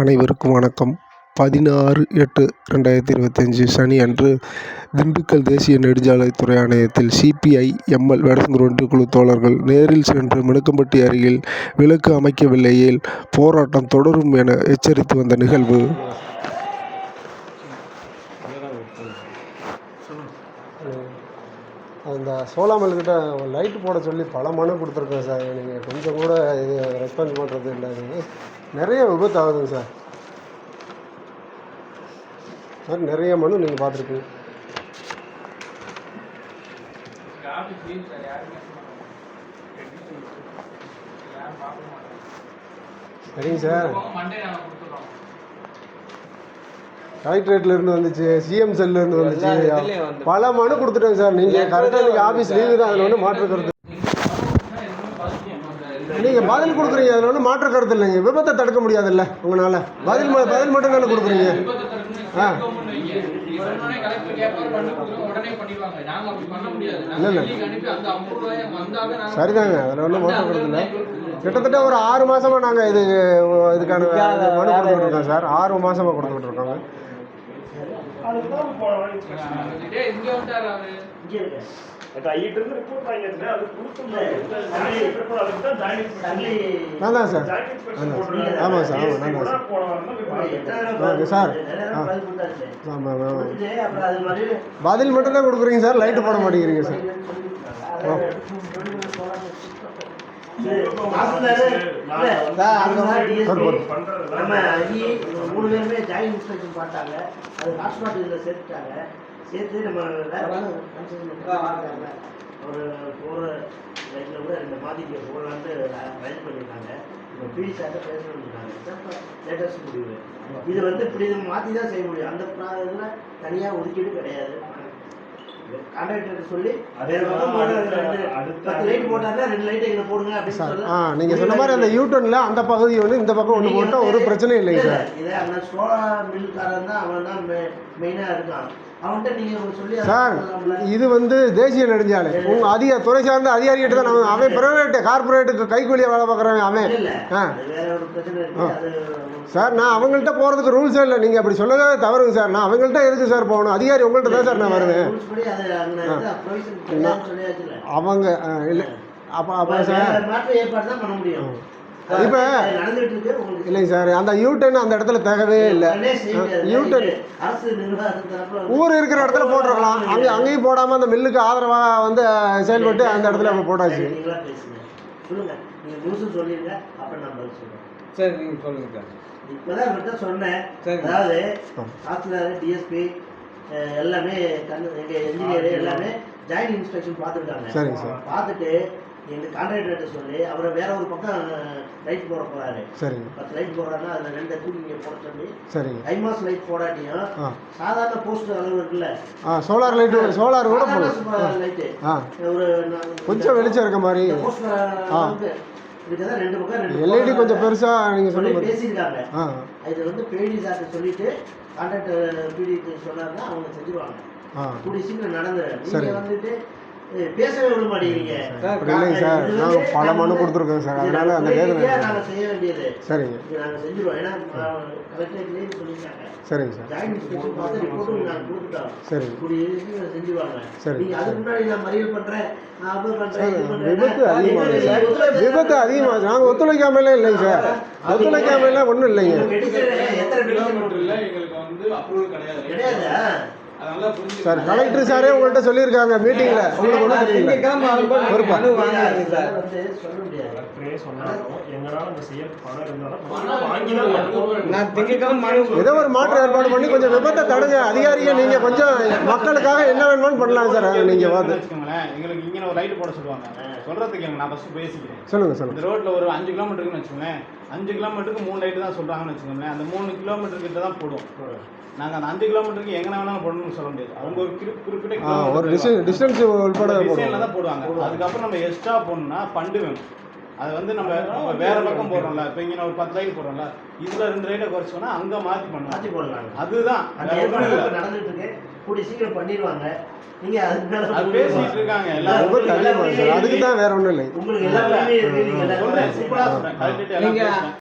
அனைவருக்கும் வணக்கம். பதினாறு எட்டு ரெண்டாயிரத்தி இருபத்தஞ்சு சனி அன்று திண்டுக்கல் தேசிய நெடுஞ்சாலைத்துறை ஆணையத்தில் சிபிஐ எம்எல் ரெண்டு குழு தோழர்கள் நேரில் சென்று மினுக்கம்பட்டி அருகில் விளக்கு அமைக்கவில்லையில் போராட்டம் தொடரும் என எச்சரித்து வந்த நிகழ்வு. அந்த சோலாமல்கிட்ட லைட்டு போட சொல்லி பல மனு கொடுத்துருக்கேன் சார். நீங்கள் கொஞ்சம் கூட இது ரெஸ்பான்ஸ் பண்ணுறது இல்லை. நீங்கள் நிறைய விபத்து ஆகுதுங்க சார். சார் நிறைய மனு நீங்கள் பார்த்துருக்கீங்க. சரிங்க சார். கலெக்டரேட்ல இருந்து வந்துச்சு சிஎம் செல்ல இருந்து வந்துச்சு. பல மனு கொடுத்துட்டேங்க சார். நீங்கள் கரெக்டாக நீங்கள் ஆஃபீஸ் லீவு தான். அதில் ஒன்றும் மாற்று கருத்து. நீங்கள் பதில் கொடுக்குறீங்க. அதில் ஒன்றும் மாற்று கருத்து இல்லைங்க. விபத்தை தடுக்க முடியாதுல்ல உங்களால். பதில் பதில் மட்டும் தானே கொடுக்குறீங்க. ஆ. இல்லை இல்லை. சரிதாங்க. அதில் ஒன்றும் மாற்று கருத்து இல்லை. கிட்டத்தட்ட ஒரு ஆறு மாசமா நாங்கள் இது இதுக்கான மனு கொடுத்துக்கிட்டு இருக்கோம் சார். ஆறு மாசமா கொடுத்துக்கிட்டு இருக்கோங்க. நான் தான் சார் ஆமாம் சார் ஆமாம் நான் தான் சார் ஓகே சார். ஆ. ஆமாம் ஆமாம் பதில் மட்டும் தான் கொடுக்குறீங்க சார் லைட்டு போட மாட்டேங்கிறீங்க சார். ஓ. நம்ம மூணு பேருமே ஜாயின் இன்ஸ்பெக்ஷன் பார்த்தாங்க. அது ஹாட்ஸ்பாட் இதில் சேர்த்துட்டாங்க. சேர்த்து நம்ம வேற ஒரு போகிற லைட்டில் கூட ரெண்டு மாதிரிக்கு போகலான்ட்டு ரைட் பண்ணியிருக்காங்க. இப்போ பிடி சார்ட்ட பேச சொல்லியிருக்காங்க லேட்டஸ்ட் முடிவு. இது வந்து இப்படி மாற்றி தான் செய்ய முடியும். அந்த இதில் தனியாக ஒதுக்கீடு கிடையாது. கான்ட்ராக்டர் சொல்லி வேற பக்கம் போட ரெண்டு பத்து லைட் போட்டாங்க ரெண்டு லைட் எங்களை போடுங்க அப்படின்னு சார் சொல்ல ஆ நீங்கள் சொன்ன மாதிரி அந்த யூட்டர்னில் அந்த பகுதி வந்து இந்த பக்கம் ஒன்று போட்டால் ஒரு பிரச்சனையும் இல்லைங்க சார். இதே அந்த சோழா மில்காரன் தான் அவன் தான் மெயினாக இருக்கான். சார்? இது வந்து தேசிய நெடுஞ்சாலை. உங்கள் அதிக துறை சார்ந்த அதிகாரிகிட்ட தான் நம்ம அவன் பிரைவேட்டு கார்பரேட்டுக்கு கைக்கூலியாக வேலை பார்க்குறவன் அவன். ஆ. சார் நான் அவங்கள்ட்ட போகிறதுக்கு ரூல்ஸே இல்லை. நீங்கள் அப்படி சொல்லவே தவறுங்க சார். நான் அவங்கள்ட்ட எதுக்கு சார் போகணும்? அதிகாரி உங்கள்கிட்ட தான் சார் நான் வருவேன். அவங்க இல்லை. அப்போ அப்போ சார். இப்ப- இல்லைங்க சார் அந்த யூட்டன் அந்த இடத்துல தேகவே இல்லை. யூட்டன் ஊர் இருக்கிற இடத்துல போட்டிருக்கலாம். அங்கே அங்கேயும் போடாமல் அந்த மில்லுக்கு ஆதரவாக வந்து செயல்பட்டு அந்த இடத்துல அப்போ போட்டாச்சு. சரி நீங்கள் சொல்லுங்கள் சார் இப்பதான் இவர்கிட்ட சொன்னேன். அதாவது ஆ. காத்துலாரு டிஎஸ்பி எல்லாமே கண்ணு எங்க என்ஜினியர் எல்லாமே ஜாயின்ட் இன்ஸ்பெக்ஷன் பார்த்துருக்காங்க. சரிங்க சார். பார்த்துட்டு எங்க கான்ட்ராக்டர்கிட்ட சொல்லி. அவரை வேற ஒரு பக்கம் லைட் போட போறாரு. சரிங்க. பத்து லைட் போடுறாருன்னா அதுல ரெண்டு தூக்கி நீங்க போட சொல்லி. சரிங்க. ஐமாஸ் லைட் போடாட்டியும் சாதாரண போஸ்ட் அளவு இருக்குல்ல. சோலார் லைட்டு சோலார் கூட லைட்டு ஒரு கொஞ்சம் வெளிச்சம் இருக்க மாதிரி. இதுக்குதான் ரெண்டு பக்கம் ரெண்டு எல்இடி கொஞ்சம் பெருசாக நீங்கள் சொன்ன சொல்லி பேசியிருக்காங்க. இது வந்து பேடி சார்ட்ட சொல்லிட்டு கான்ட்ராக்டர் பிடிக்கு சொன்னாருன்னா அவங்க செஞ்சுருவாங்க. ஆ. கூடிய சீக்கிரம் நடந்துடும் சரி. நீங்க வந்துட்டு பேசவே விட மாட்டேங்கிறீங்க. அப்படி இல்லைங்க சார். நாங்கள் பல மனு கொடுத்துருக்கோம் சார். அதனால அந்த வேதனை நேரடியா நாங்க செய்ய வேண்டியது? சரிங்க. செஞ்சுருவோம். ஏன்னா சொல்லியிருக்காங்க. சரிங்க சார். பார்த்து ரிப்போர்ட்டும் நாங்கள் கொடுத்துட்டோம். செஞ்சுருவாங்க. சரி. நீங்க அதுக்கு முன்னாடி நான் மறியல் பண்றேன். நான் அது பண்றேன். இது பண்றேன். விபத்து அதிகமாக விபத்து அதிகமாக நாங்கள் ஒத்துழைக்காமலாம் இல்லைங்க சார். ஒத்துழைக்காமலாம் ஒன்றும் இல்லைங்க. எத்தனை petition இல்லை எங்களுக்கு வந்து அப்ரூவல் கிடையாது. கிடையாது? அதனால புரிஞ்சு சார் கலெக்டர் சாரே உங்கள்கிட்ட சொல்லியிருக்காங்க மீட்டிங்கில் உங்களுக்கு ஒன்றும் தெரியல பொறுப்பா. ஏதோ ஒரு மாற்று ஏற்பாடு பண்ணி கொஞ்சம் விபத்தை தடுங்க. அதிகாரியை நீங்கள் கொஞ்சம் மக்களுக்காக என்ன வேணுமானு பண்ணலாம் சார் நீங்கள் வச்சுக்கோங்களேன் எங்களுக்கு இங்கே ஒரு லைட் போட சொல்லுவாங்க. சொல்றதுக்கு எனக்கு நான் ஃபர்ஸ்ட் பேசிக்கிறேன். சொல்லுங்கள் சொல்லுங்கள் இந்த ரோட்ல ஒரு அஞ்சு கிலோமீட்டருக்குன்னு வச்சுக்கோங்களேன் அஞ்சு கிலோமீட்டருக்கு மூணு லைட் தான் சொல்றாங்கன்னு வச்சுக்கோங்களேன் அந்த மூணு கிலோமீட்டர் கிட்ட தான் போடுவோம். நாங்க அந்த அஞ்சு கிலோமீட்டருக்கு எங்க வேணாலும் போடணும்னு சொல்ல முடியாது. அவங்க ஒரு குறி- குறிப்பிட்ட ஒரு டிஸ்டன்ஸ் டிஸ்டன்ஸ் உள்பட டிசைன்ல போடுவோம் தான் போடுவாங்க. அதுக்கப்புறம் நம்ம எக்ஸ்ட்ரா போடணும்னா ஃபண்டு வேணும். அது வந்து நம்ம நம்ம வேற பக்கம் போடுறோம்ல. இப்போ இங்கே ஒரு பத்து லைட் போடுறோம்ல. இதுல ரெண்டு லைட்டை குறைச்சோம்னா அங்க மாத்தி மாற்றி பண்ணணும் போடலாம் அதுதான். நடந்துட்டு இருக்கு கூடிய சீக்கிரம் பண்ணிடுவாங்க. நீங்க அது பேசிட்டு இருக்காங்க. எல்லாரும் அதுக்கு தான் வேற ஒன்றும் இல்லை. உங்களுக்கு எல்லாம் நீங்க